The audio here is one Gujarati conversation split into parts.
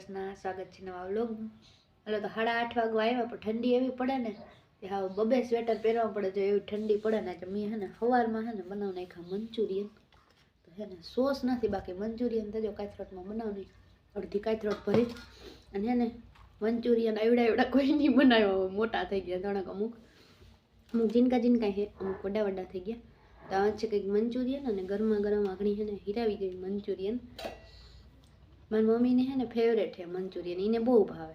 કૃષ્ણ સ્વાગત છે નવા વ્લોગમાં. હલો તો સાડા આઠ વાગવા આવ્યા, પણ ઠંડી એવી પડે ને, કે હા બબે સ્વેટર પહેરવા પડે જો એવી ઠંડી પડે ને કે મેં હે ને સવારમાં હે ને બનાવ નાખ્યા મંચુરિયન. તો હે ને સોસ નથી બાકી, મંચુરિયન તો જો કાથરોટમાં બનાવની નાખ્યા. અડધી કાથરોટ ભરી અને હે ને મંચુરિયન આવડા એવડા કોઈ નહીં બનાવ્યા મોટા થઈ ગયા થોડાક અમુક. અમુક જીનકા જીનકા હે, અમુક વડા વડા થઈ ગયા. તો આ છે કંઈક મંચુરિયન અને ગરમા ગરમ આગળ છે ને હીરાવી ગઈ મંચુરિયન. મારી મમ્મીને છે ને ફેવરેટ છે મંચુરિયન એને બહુ ભાવે.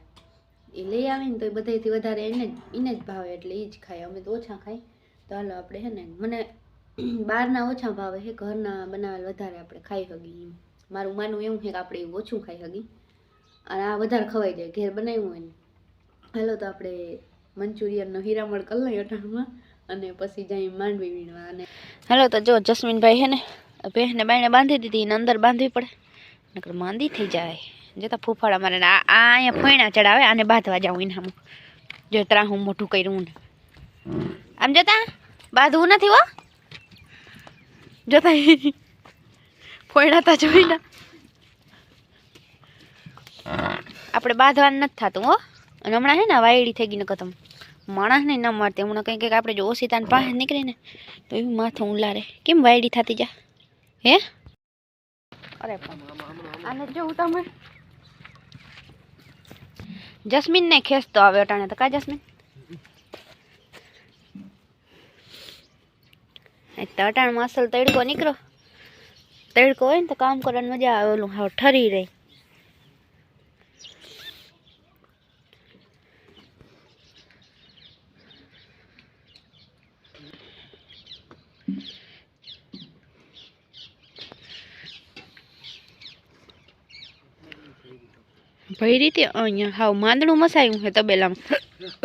એ લઈ આવીને તો એ બધાથી વધારે એને જ એને જ ભાવે એટલે એ જ ખાય. અમે તો ઓછા ખાઈ. તો હાલો આપણે છે ને, મને બહારના ઓછા ભાવે છે ઘરના બનાવેલ વધારે આપણે ખાઈ શકીએ મારું માનવું એવું છે કે આપણે એવું ઓછું ખાઈ શકીએ અને આ વધારે ખવાઈ જાય, ઘેર બનાવ્યું હોય ને. હાલો તો આપણે મંચુરિયનનો હીરામણ કરી લઈએ અટાણમાં અને પછી જાય માંડવી વીણવા. અને હાલો તો જો જસ્મીનભાઈ છે ને, ભેંસને બાઈને બાંધી દીધી, એને અંદર બાંધવી પડે. નકર માંદી થઈ જાય. જતા ફૂફાડા મારે આ અહીંયા ફોયણા ચડાવે, આને બાંધવા જાઉં એને આમ જો ત્રા હું મોટું કર્યું ને. આમ જતા? બાંધવું નથી હો. જોતા ફોયણા તા જોઈના. આપણે બાંધવાનું નથી થતું હો. અને હમણાં હે ને વાયડી થઈ ગઈ ને માણસ નહીં ના મારતી. હમણાં કંઈક કંઈક આપણે જો ઓસીતાને પાસે નીકળીને તો એવું માથું ઉલારે. કેમ વાયડી થતી જા? હે? અરે આને જોઉં તમે. જસ્મીન ને ખેંચતો આવે અટાણે તો. કા જસ્મીન? તો અટાણમાં અસલ તડકો નીકળો. તડકો હોય ને તો કામ કરવાની મજા આવે. ઓલું ઠરી રહી. ભઈ રીતે અહીંયા હાવ માંદણું મસાયું છે તબેલામાં.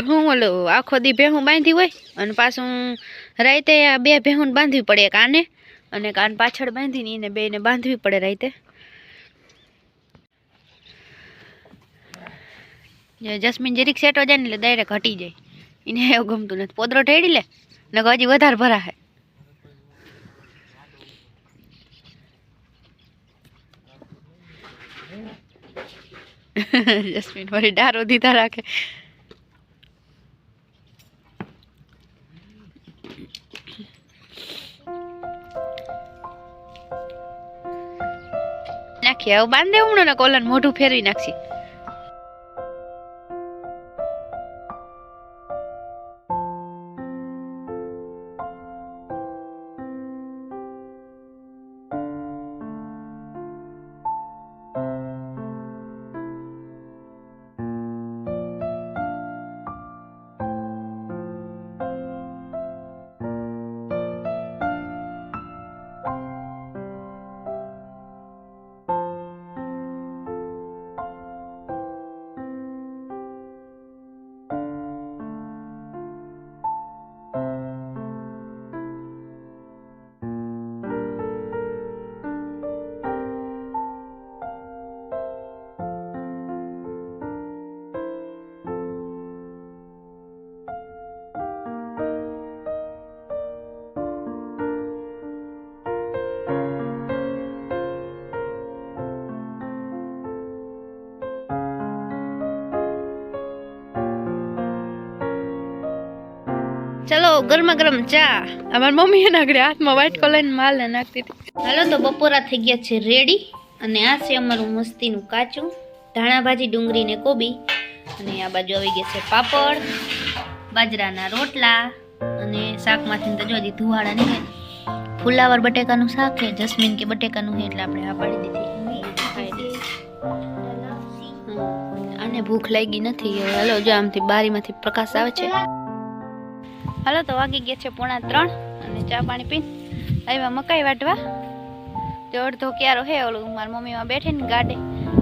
હું ઓલો આખો દી ભેહું બાંધી હોય અને પાછું રાતે આ બે ભેહું બાંધવી પડે એક આને અને કાન પાછળ બાંધીને એને બેને બાંધવી પડે રાતે. જસ્મીન જરીક સેટો જાય ને એટલે ડાયરેક્ટ હટી જાય. એને એવું ગમતું નથી. પોદરો ઠેડી લે ને હજી વધારે ભરાશે. જસ્મીન વળી ડારો દીધા રાખે. નાખી હવે બાંધે હમણાં ને કોલન મોઢું ફેરવી નાખશી. ચલો ગરમા ગરમ ચા. અમારી મમ્મી એના આગળ હાથમાં વાઇટ કલર માલ નાખતી હતી. હાલો તો બપોરા થઈ ગયા છે રેડી અને આ છે અમારું મસ્તીનું કાચું ધાણા ભાજી, ડુંગળી ને કોબી. અને આ બાજુ આવી ગયા છે પાપડ, બાજરાના રોટલા અને શાકમાંથી તો જો હજી ધુવાડા નીકળે ફુલાવર બટેકાનું શાક છે, જસ્મીન કે બટેકાનું છે એટલે આપણે આ પાડી દીધી. આને ભૂખ લાગી નથી. હવે હાલો, જો આમથી બારીમાંથી પ્રકાશ આવે છે. હાલો, તો વાગી ગયા છે પોણા ત્રણ અને ચા પાણી પીને આવ્યા મકાઈ વાટવા તો અડધો ક્યારો હે, ઓલું મારી મમ્મીમાં બેઠે ને ગાડે.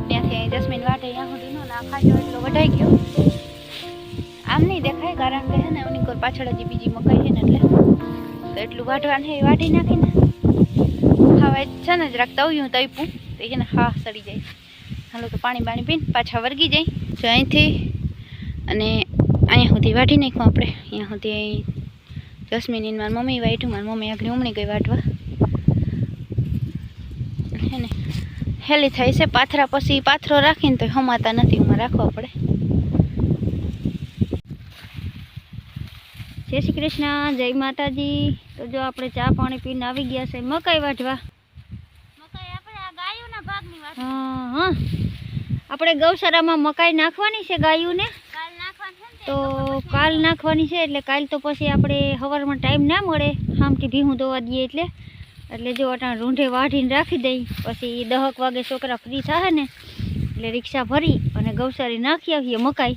ત્યાંથી અહીં જસ્મીન વાટે ત્યાં સુધી નો ખાજો એટલો વઢાઈ ગયો. આમ નહીં દેખાય, કારણ કે હે ને એની કોઈ પાછળ હજી બીજી મકાઈ છે ને એટલે. તો એટલું વાટવાનું એ વાટી નાખીને. હવે છે ને, જરાક તવ્યું તૈપું તો એને હા સડી જાય. હાલો, તો પાણી બાણી પીને પાછા વર્ગી જાય. જો અહીંથી અને અહીંયા સુધી વાટી નાખ્યું આપણે. અહીંયા સુધી જસ્મીન મારી મમ્મી વાટ્યું મારી મમ્મી આગળ ઉમણી ગઈ વાટવા હે ને? હેલી થાય છે પાથરા પછી પાથરો રાખીને તો હમાતા નથી એમાં રાખવા પડે જય શ્રી કૃષ્ણ જય માતાજી. તો જો આપણે ચા પાણી પીને આવી ગયા છે મકાઈ વાટવા આપણે ગૌશાળામાં મકાઈ નાખવાની છે ગાયોને. તો કાલ નાખવાની છે એટલે કાલ તો પછી આપણે સવારમાં ટાઈમ ના મળે. આમથી ભીહું ધોવા દઈએ એટલે. એટલે જો અટાણ રૂંઢે વાઢીને રાખી દઈ. પછી દહક વાગે છોકરા ફ્રી થાય ને, એટલે રિક્ષા ભરી અને ગૌસારી નાખી આવીએ મકાઈ.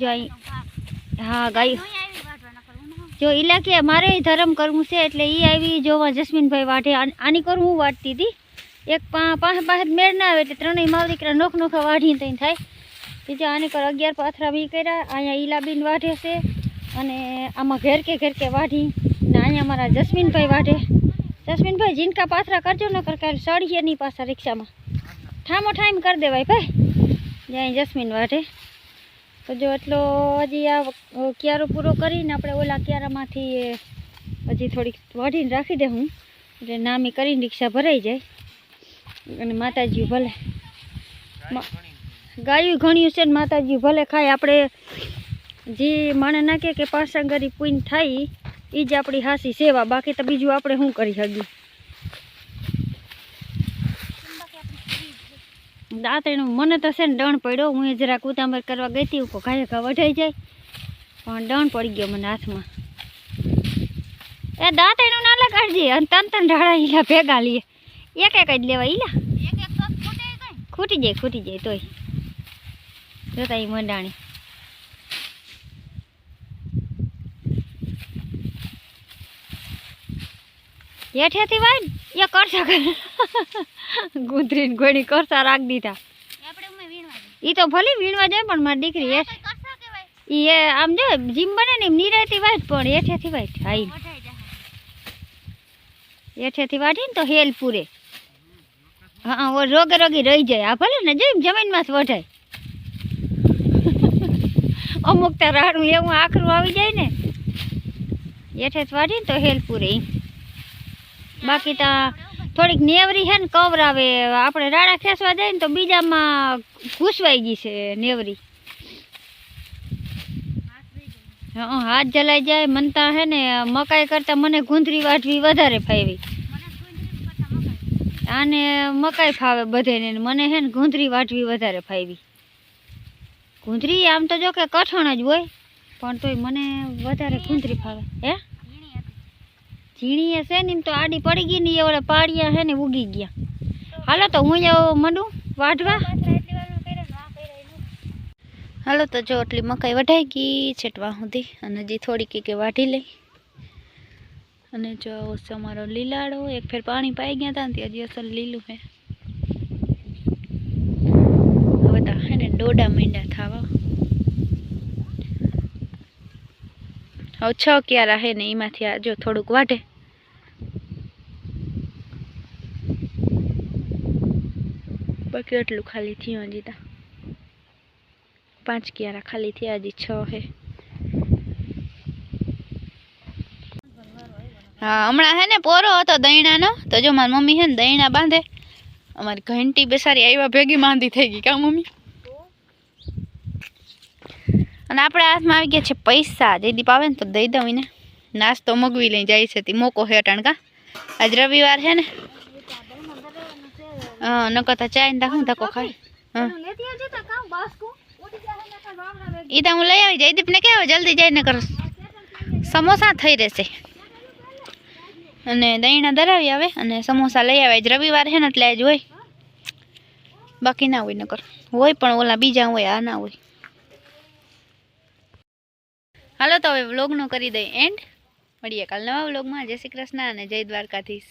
જો અહીં હા, ગાય જો ઇલાકે મારે ધરમ કરવું છે એટલે એ આવી જોવા જસ્મીનભાઈ વાઢે. આની કરું હું વાટતી હતી એક પા પાસે પાસે મેળ ના આવે એટલે ત્રણેય માવ દીકરા નોખ નોખા વાઢીને તઈ થાય. બીજા આની કર અગિયાર પાથરા બી કર્યા, અહીંયા ઈલાબીન વાઢે છે અને આમાં ઘેર કે ઘેર કે વાઢી ને અહીંયા મારા જસ્મીનભાઈ વાઢે. જસ્મીનભાઈ, જીનકા પાથરા કરજો ન કર કાલે સળીએ નહીં પાછા રિક્ષામાં. ઠામો ઠામ કરી દેવાય ભાઈ. જ્યાં જસ્મીન વાઢે. તો જો એટલો હજી આ ક્યારો પૂરો કરીને આપણે ઓલા ક્યારામાંથી હજી થોડીક વાઢીને રાખી દે હું. એટલે નામી કરીને રિક્ષા ભરાઈ જાય. અને માતાજી ભલે. ગાયું ઘણ્યું છે ને માતાજી ભલે ખાય. આપણે જે માણે નાખે કે પાસાંગરી પૂન થાય એ જ આપણી હાસી સેવા. બાકી તો બીજું આપણે શું કરી શકીએ? દાંતેનું મને તો છે ને ડણ પડ્યો. હું એ જરાક ઉતામર કરવા ગઈ હતી ઉપર ઘાય ઘા વઢાઈ જાય. પણ ડણ પડી ગયો મને હાથમાં. એ દાંતેનું ના લગાડજે. અને તન તન ઢાળા ઈલા ભેગા લઈએ એક એક જ લેવા ઈલા. ખૂટી જાય ખૂટી જાય તોય. જોતા એ મંડાણી. હેઠેથી વાય એ કરશા કર ગુંદરીને ગોળી કરશા રાખ દીધા. એ તો ભલે વીણવા જાય પણ મારી દીકરી હેઠ એ આમ જો જીમ બને ને એમ નિરાયથી વાય પણ હેઠેથી વાય હાઈ હેઠેથી વાઢીને તો હેલ પૂરે. હા રોગે રોગી રહી જાય. આ ભલે ને જોઈ જમીનમાં જ વઢાય. અમુક તો રાડું એવું આખરું આવી જાય ને. હેઠે વાઢીને તો હેલ પૂરે બાકી તો થોડીક નેવરી છે ને કવરાવે. આપણે રાડા ખેંચવા જાય ને તો બીજામાં ઘૂસવાઈ ગઈ છે નેવરી. હા હાથ જલાઈ જાય, મનતા હે ને, મકાઈ કરતાં મને ગુંદરી વાઢવી વધારે ફાવી આને મકાઈ ફાવે બધેને મને હે ને ગુંદરી વાટવી વધારે ફાવી ગુંદરી આમ તો જો કે કઠણ જ હોય, પણ તોય મને વધારે કુંદરી ફાવે. હે? ઝીણી છે ને એમ તો આડી પડી ગઈ ને એ ઓલા પાડિયા હે ને ઉગી ગયા. હાલો તો હું મંડું વાઢવા? હાલો તો જો એટલી મકાઈ વઢાઈ ગઈ છેટવા સુધી, અને હજી થોડીક કે વાઢી લઈ. અને જો અમારો લીલાડો એક ફેર પાણી પાઈ ગયા હતા ને હજી અસલ લીલું છે હવે ડોડા મીંડા થાવા હવે છ ક્યારા હે ને એમાંથી આ જો થોડુંક વાઢે. બાકી એટલું ખાલી થયું હજી તા. પાંચ ક્યારા ખાલી થયા હજી છ હે. હા, હમણાં હે ને પોરો હતો દૈણાનો. તો જો મારી મમ્મી હે ને દૈણા બાંધે. અમારી ઘંટી બેસારી આવ્યા, ભેગી માંદી થઈ ગઈ. કા મમ્મી? અને આપણા હાથમાં આવી ગયા છે પૈસા. જયદીપ આવે ને તો દઈ દઉં એને. નાસ્તો મગવી લઈ જાય છે. તે મોકો હે અટાણકા આજ રવિવાર છે ને. હા ન કરતા ચાય ને હું ધક્કો ખાય? હા. એ તો હું લઈ આવી જયદીપ ને કહેવાય જલ્દી જઈને કરો. સમોસા થઈ રહેશે. અને દહીંના ધરાવી આવે અને સમોસા લઈ આવે. આજ રવિવાર છે ને, એટલે આજ હોય. બાકી ના હોય નકર. હોય પણ ઓલા બીજા હોય, આ ના હોય. હાલો તો હવે વ્લોગનું કરી દઈએ એન્ડ મળીએ કાલ નવા વ્લોગમાં. જય શ્રી કૃષ્ણ અને જય દ્વારકાધીશ.